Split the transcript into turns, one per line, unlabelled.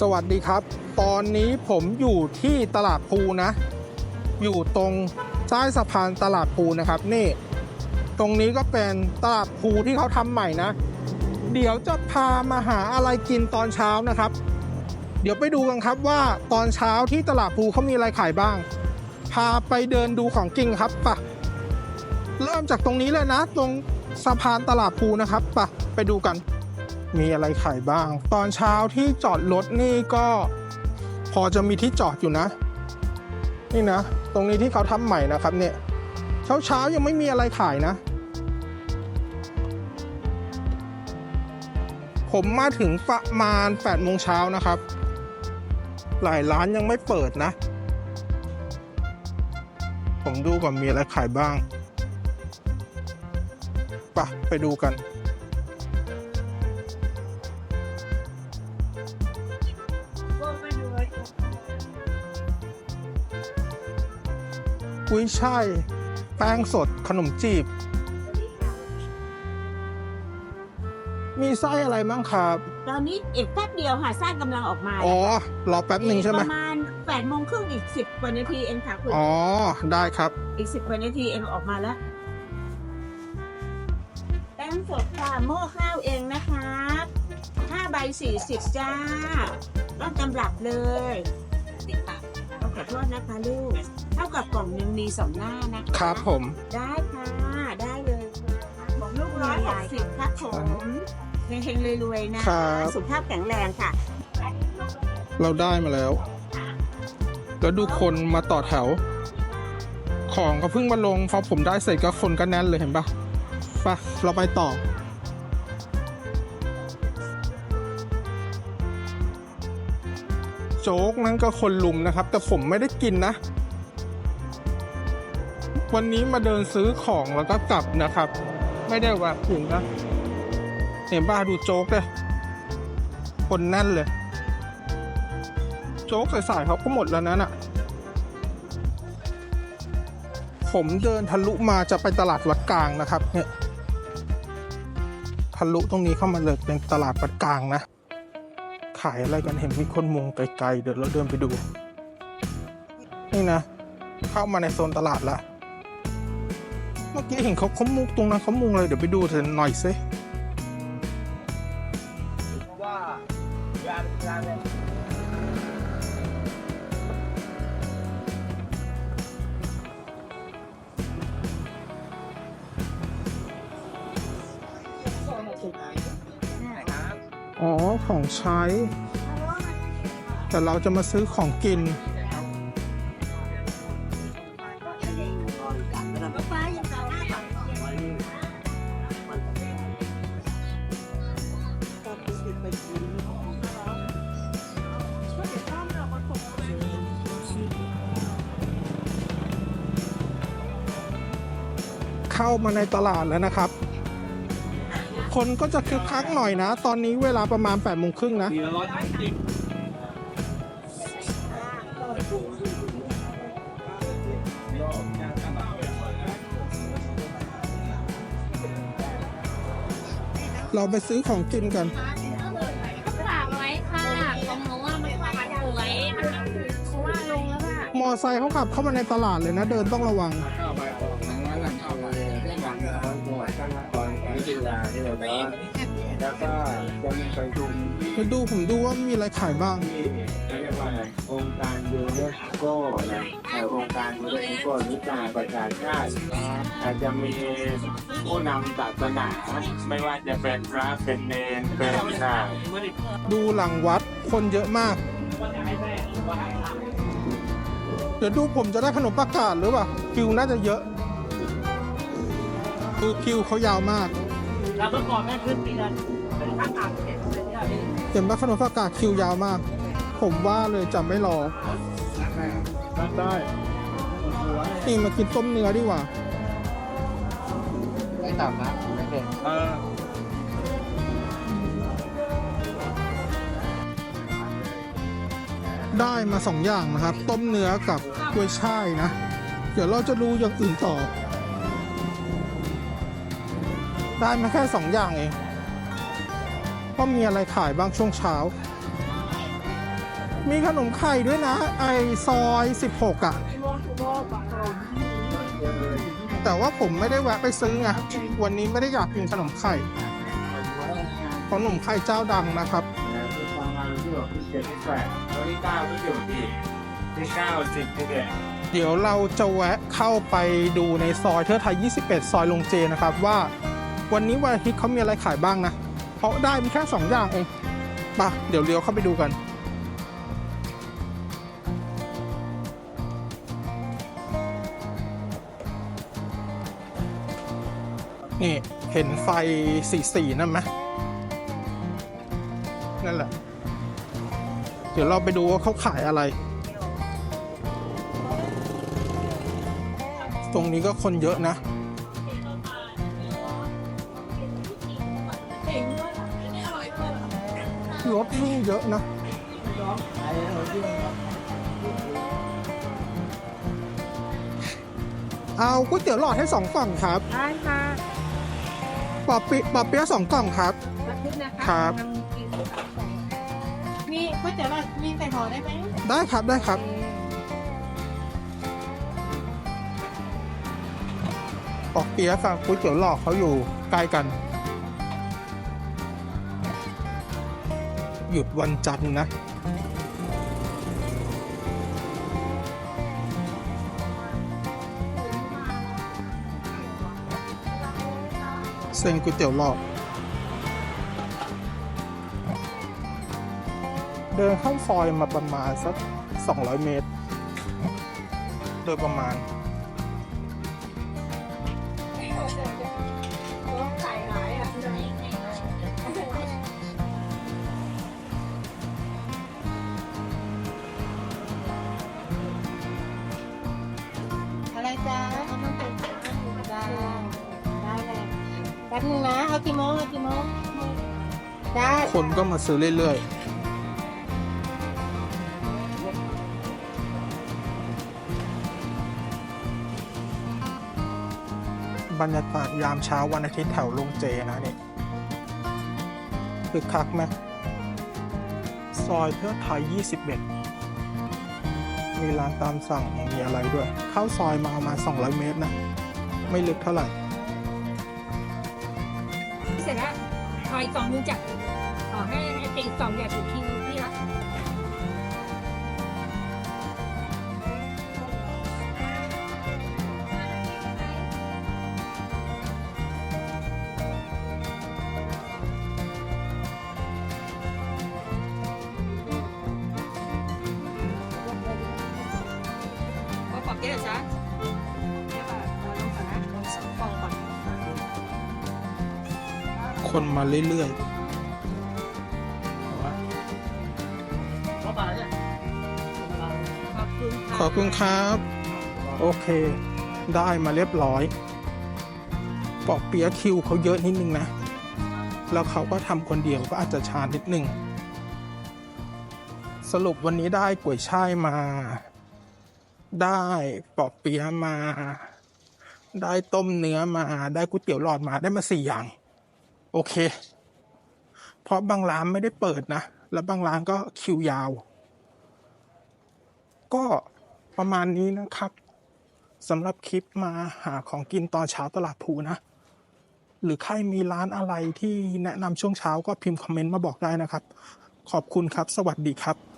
สวัสดีครับ ตอนนี้ผมอยู่ที่ตลาดภูนะ อยู่ตรงใต้สะพานตลาดภูนะครับ นี่ ตรงนี้ก็เป็นตลาดภูที่เขาทำใหม่นะ เดี๋ยวจะพามาหาอะไรกินตอนเช้านะครับ เดี๋ยวไปดูกันครับว่าตอนเช้าที่ตลาดภูเขามีอะไรขายบ้าง พาไปเดินดูของกินครับปะเริ่มจากตรงนี้เลยนะ ตรงสะพานตลาดภูนะครับปะไปดูกัน มีอะไรขายบ้าง ตอนเช้าที่จอดรถนี่ก็ พอจะมีที่จอดอยู่นะ นี่นะ ตรงนี้ที่เขาทำใหม่นะครับ เนี่ย เช้าเช้ายังไม่มีอะไรขายนะ ผมมาถึงประมาณ8โมงเช้านะครับ หลายร้านยังไม่เปิดนะ ผมดูก่อนมีอะไรขายบ้างไปะไปดูกัน กุ้ยช่ายแป้งสดขนมจีบ มีไส้อะไรบ้างครับ
ตอนนี้อีกแป๊บเดียวค่ะไส้กำลังออกมา
อ๋อรอแป๊บหนึ่งใช่ไหม
ประมาณแปดโมงครึ่งอีกสิบกว่านาทีเองค่ะคุณ
อ๋อได้ครับ
อีกสิบกว่านาทีเองออกมาแล้วแป้งสดค่ะโม่ข้าวเองนะคะห้าใบสี่สิบจ้าต้นตำรับเลยติดปากต้องขอโทษนะคะลูก เท่ากับกล่องหนึ่งมีสองหน้านะคะ
ครับผม
ได้ค่ะ ได้เลยค่ะบอกลูกร้อยหกสิบครับผมเฮงๆรวยๆนะครับ สุขภาพแข็งแรงค่ะ
เราได้มาแล้ว แล้วดูคนมาต่อแถว ของก็เพิ่งมาลงพอผมได้เสร็จก็คนก็แน่นเลยเห็นปะไปเราไปต่อโจ๊กนั้นก็คนลุมนะครับ แต่ผมไม่ได้กินนะ วันนี้มาเดินซื้อของแล้วก็กลับนะครับ ไม่ได้แวะถึงนะเห็นบ้าดูโจ๊กเลยคนแน่นเลย โจ๊กใส่ๆเขาก็หมดแล้วนั่นอะ ผมเดินทะลุมาจะไปตลาดวัดกลางนะครับ เนี่ยทะลุตรงนี้เข้ามาเลยเป็นตลาดวัดกลางนะ ขายอะไรกันเห็นมีคนมุงไกลๆเดี๋ยวเราเดินไปดู นี่นะ เข้ามาในโซนตลาดละ มื่อกี้เห็นเขาเขามุงตรงนั้นเขามุงเลยเดี๋ยวไปดูเถอหน่อยสิ
ว่ายานยานเนี่ย
อ๋อของใช้ แต่เราจะมาซื้อของกิน เข้ามาในตลาดแล้วนะครับ คนก็จะคึกคักหน่อยนะ ตอนนี้เวลาประมาณ8ปดโมงครึ่งนะ
สี่ร้อยห้าสิบ
เราไปซื้อของกินกัน
ฝากไว้ค่ะของหนูว่ามันฝากสวยมันเขาว่าลงแล้วค่ะ
มอไซค์เขาขับเข้ามาในตลาดเลยนะ เดินต้องระวัง
เข้าไปอ ตอนของจิฬาที่เราไปแล้วก็จะมีประชุม
ไปดูผมดูว่ามีอะไรขายบ้าง
ที่เรียกว่าองค์การยูเนสโก้นะแต่องค์การยูเนสโก้นิกายประชาชาติอาจจะมีผู้นำศาสนาไม่ว่าจะเป็นพระเป็นเนรเป็นชา
ดูหลังวัดคนเยอะมาก เดี๋ยวดูผมจะได้ขนมประกาศหรือเปล่าคิวน่าจะเยอะคือคิวเขายาวมาก
แล้วก็ก่อนแม่ขึ้นปีนั้น
เห็นว่าขนมประกาศคิวยาวมาก ผมว่าเลยจะไม่รอ
ได้
นี่มากินต้มเนื้อดีกว่า
ไม่ต่ำนะไม่เด็นเออ
ได้มาสองอย่างนะครับ ต้มเนื้อกับกล้วยช่ายนะ เดี๋ยวเราจะดูอย่างอื่นต่อ ได้มาแค่สองอย่างเองว่ามีอะไรขายบ้างช่วงเช้า มีขนมไข่ด้วยนะ ไอซอย 16 อะ แต่ว่าผมไม่ได้แวะไปซื้อไงวันนี้ไม่ได้อยากกินขนมไข่ขนมไข่เจ้าดังนะครับ
ที่ทำงานที่แบบที่เจ็ดที่แปดที่เก้าที่เจ็ด
เดี๋ยวเราจะแวะเข้าไปดูในซอยเทือไทย 21 ซอยลงเจนะครับว่า วันนี้วันอาทิตย์เขามีอะไรขายบ้างนะ เพราะได้มีแค่2ออย่างเองปะเดี๋ยวเลี้ยวเข้าไปดูกัน นี่เห็นไฟสีสีนั่นไหมนั่นแหละ เดี๋ยวเราไปดูว่าเขาขายอะไร ตรงนี้ก็คนเยอะนะ วิ่งเยอะนะเอาก๋วยเตี๋ยวหลอดให้สองกล่องครับ
ได้ค่ะ
ปอบปิปอบเปี๊ยะสองกล่องครับ
รักนิดนะคะ
ครับ
กำลังกินมีก๋วยเตี๋ยวเรามีใส่ห่อได้ไหม
ได้ครับได้ครับ ปอกเปี๊ยะกับก๋วยเตี๋ยวหลอกเขาอยู่ใกล้กัน หยุดวันจันทร์นะเส้นก๋วยเตี๋ยวหลอก เดินเข้าซอยมาประมาณสัก 200 เมตร โดยประมาณ
ป๊บนึงนะเอากี่โมงเอากี่โมงได้
คนก็มาซื้อเรื่อยๆ บรรยากาศยามเช้าวันอาทิตย์แถวลุงเจนะเนี่ยคือคักไหมซอยเพื่อไทย 21 มีร้านตามสั่งมีอะไรด้วย เข้าซอยมาประมาณ 200 เมตรนะ ไม่ลึกเท่าไหร่
คอยกล่องนึงจากขอให้ไอติกล่องอย่าถูกคิวพี่ละ
คนมาเรื่อยๆ
ขอบคุณค่ะ
ขอบคุณครับ โอเค ได้มาเรียบร้อย ปอกเปียะคิวเขาเยอะนิดนึงนะ แล้วเขาก็ทำคนเดียวก็อาจจะชานิดนึง สรุปวันนี้ได้ก๋วยช่ายมา ได้ปอกเปียะมาได้ต้มเนื้อมาได้ก๋วยเตี๋ยวหลอดมาได้มาสี่อย่าง โอเค เพราะบางร้านไม่ได้เปิดนะ แล้วบางร้านก็คิวยาว ก็ประมาณนี้นะครับสำหรับคลิปมาหาของกินตอนเช้าตลาดภูนะ หรือใครมีร้านอะไรที่แนะนำช่วงเช้าก็พิมพ์คอมเมนต์มาบอกได้นะครับ ขอบคุณครับ สวัสดีครับ